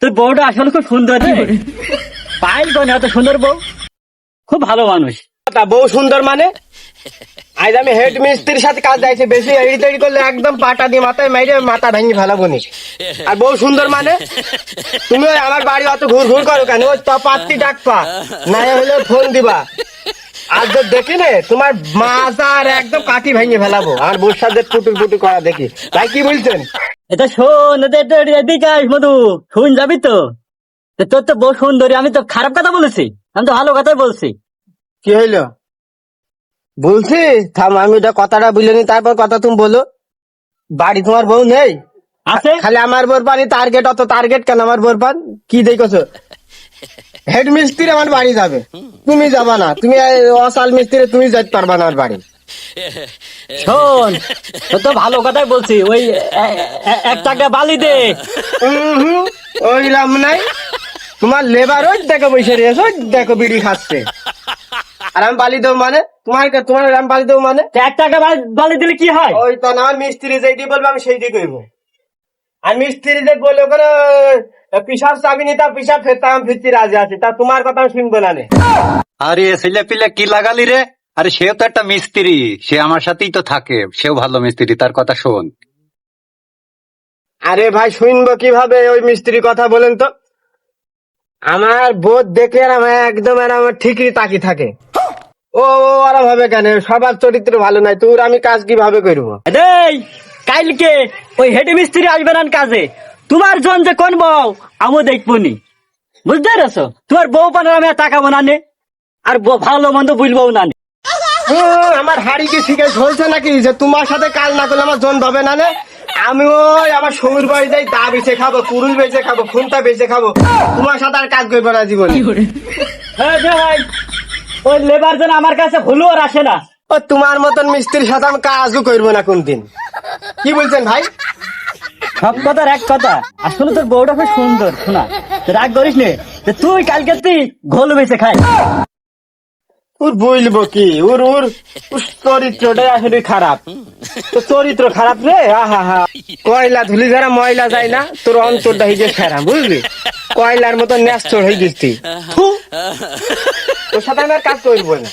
তোর বউটা আসলে খুব সুন্দর রে। পাইল কোন এত সুন্দর বউ। খুব ভালো মানুষ। তা বউ সুন্দর মানে? আজ আমি হেড মিস্ত্রির সাথে কাজ যাইছি বেশি এড়ি তেড়ি করলে একদম পাটা দিয়ে মাথায় মাইরে মাথা ভেঙে ফেলাবো নি। আর বউ সুন্দর মানে? তুমি আমার বাড়ি অত ঘুর ঘুর করো কেন? ওই তো পাত্তি ডাকপা না হলে ফোন দিবা। আর তো দেখি নে তোমার মাথা আর একদম কাঠি ভেঙে ফেলাবো। আর বউর সাথে পুটুর পুটু করা দেখি। তাই কি বলছেন? এটা শোন এটা মধু। শুন যাবি তো? তোর তো বউ সুন্দরী আমি তো খারাপ কথা বলেছি। আমি তো ভালো কথাই বলছি। কি হইল? বলছি থাম আমি এটা কথাটা বুঝলিনি তারপর কথা তুমি বলো। বাড়ি তোমার বউ নেই? আছে। খালি আমার বোর পানি টার্গেট অত টার্গেট কেন আমার বোর পান কি দেখছ? হেড মিস্ত্রি আমার বাড়ি যাবে। তুমি যাবা না। তুমি অসাল মিস্ত্রি তুমি যাইতে পারবা না আমার বাড়ি। শোন তো ভালো কথাই বলছি। ওই এক টাকা বালি দে। ওই লাম নাই। তোমার লেবার ওই দেখো বসে রয়েছে ওই দেখো বিড়ি খাচ্ছে। আর আমি বালি দেবো মানে? তোমার তোমার আমি বালি দেবো মানে? এক টাকা বালি- দিলে কি হয়? ওই তো না আমার মিস্ত্রি যেইটি বলবে আমি সেইটি করব আর মিস্ত্রি যে বলে ওখানে পিসাব চাবি নিতাম পিসাব ফেরতাম ফিরতি রাজি আছে। তা তোমার কথা আমি শুনব না নে। আরে ছেলে পিলে কি লাগালি রে? আরে সেও তো একটা মিস্ত্রি সে আমার সাথেই তো থাকে সেও ভালো মিস্ত্রি তার কথা শোন। আরে ভাই শুনব কীভাবে ওই মিস্ত্রির কথা বলেন তো? আমার বোধ দেখে আমার একদম আর আমার ঠিকই তাকি থাকে। ও ও ওরা ভাবে কেন? সবার চরিত্র ভালো নাই তোর আমি কাজ কীভাবে করব? এই কালকে ওই হেড মিস্ত্রি আসবে না কাজে। তোমার জন যে কোন বউ আমিও দেখব নি। বুঝতে পারছ? তোমার বউ পানার আমি আর টাকা বানানে আর ভালো মন্দ বুঝব না নে। আমার হাড়ি কি শিখে চলছে নাকি? যে তোমার সাথে কাজ না করলে আমার জন হবে না নে? আমি ওই আমার সমুর বাড়ি যাই দা বেছে খাব পুরুল বেছে খাব খুনটা বেছে খাব। তোমার সাথে আর কাজ করব না জীবনে। হ্যাঁ ভাই ওই লেবার যেন আমার কাছে ভুলু আর আসে না। ও তোমার মতন মিস্ত্রির সাথে আমি কাজও করব না কোনদিন। কি বলছেন ভাই? সব কথার এক কথা। আসলে তোর বউটা খুব সুন্দর শোনা। তুই রাগ করিস নে তুই কালকে তুই ঘোল বেছে খাই ওর বইলব কি? ওর ওর চরিত্রটাই আসলে খারাপ। তো চরিত্র খারাপ রে? আহা হা কয়লা ধুলি যারা ময়লা যায় না, তোর অন্তরটা যায় খারাপ বুঝলি? কয়লার মতো ন্যাস্ত হয়ে গেছি। তুই তোর সাথে আমি আর কাজ করব না।